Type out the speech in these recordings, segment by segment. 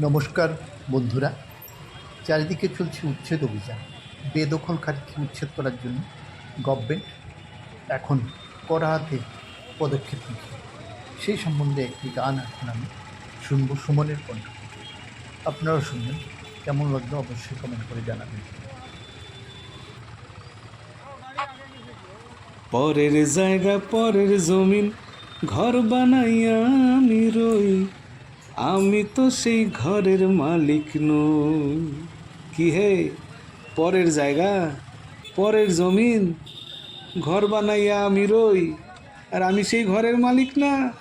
নমস্কার, বন্ধুরা। চারিদিকে চলছে উচ্ছেদ অভিযান। বেদখল বেদখলকারীকে উচ্ছেদ করার জন্য গভর্নমেন্ট এখন কড়া হাতে পদক্ষেপ নিচ্ছে। সেই সম্বন্ধে একটি গান এখন আমি শুনব সুমনের কণ্ঠ। আপনারাও শুনবেন। কেমন লাগল অবশ্যই কমেন্ট করে জানাবেন। পরের জায়গা, পরের জমিন, ঘর বানাইয়া আমি আমি তো সেই ঘরের মালিক নই। কি হে? পরের জায়গা? পরের জমিন? ঘর বানাইয়া আমি রই, আর আমি সেই ঘরের মালিক না।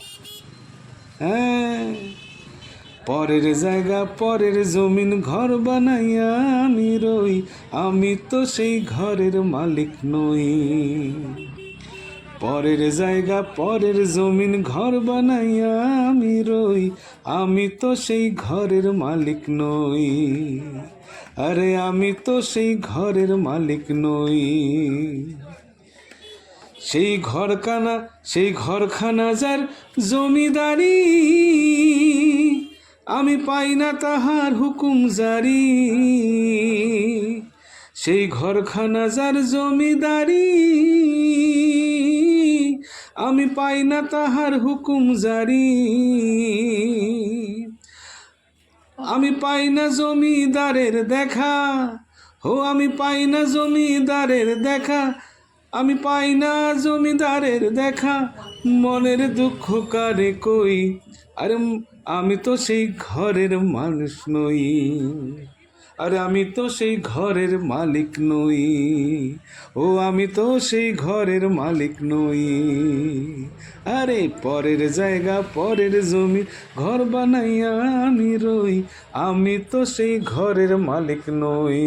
হ্যাঁ পরের জায়গা, পরের জমিন, ঘর বানাইয়া আমি রই, আমি তো সেই ঘরের মালিক নই। পরের জায়গা, পরের জমিন ঘর বানাইয়া আমি রই। আমি তো সেই ঘরের মালিক নই। আরে আমি তো সেই ঘরের মালিক নই। সেই ঘরখানা সেই ঘরখানা যার জমিদারি। আমি পাই না তাহার হুকুম জারি। সেই ঘরখানা যার জমিদারি। আমি পাই না তাহার হুকুম জারি। আমি পাই না জমিদারের দেখা। হো, আমি পাই না জমিদারের দেখা। আমি পাই না জমিদারের দেখা। মনের দুঃখ কারে কই? আরে, আমি তো সেই ঘরের মানুষ নই। আরে আমি তো সেই ঘরের মালিক নই। ও আমি তো সেই ঘরের মালিক নই। আরে পরের জায়গা, পরের জমি, ঘর বানাইয়া আমি রই। আমি তো সেই ঘরের মালিক নই।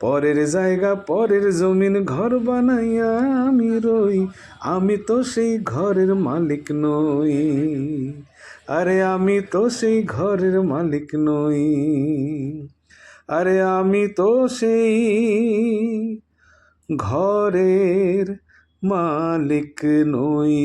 পরের জায়গা, পরের জমিন ঘর বানাইয়া আমি রই। আমি তো সেই ঘরের মালিক নই। আরে আমি তো সেই ঘরের মালিক নই। আরে আমি তো সেই ঘরের মালিক নই।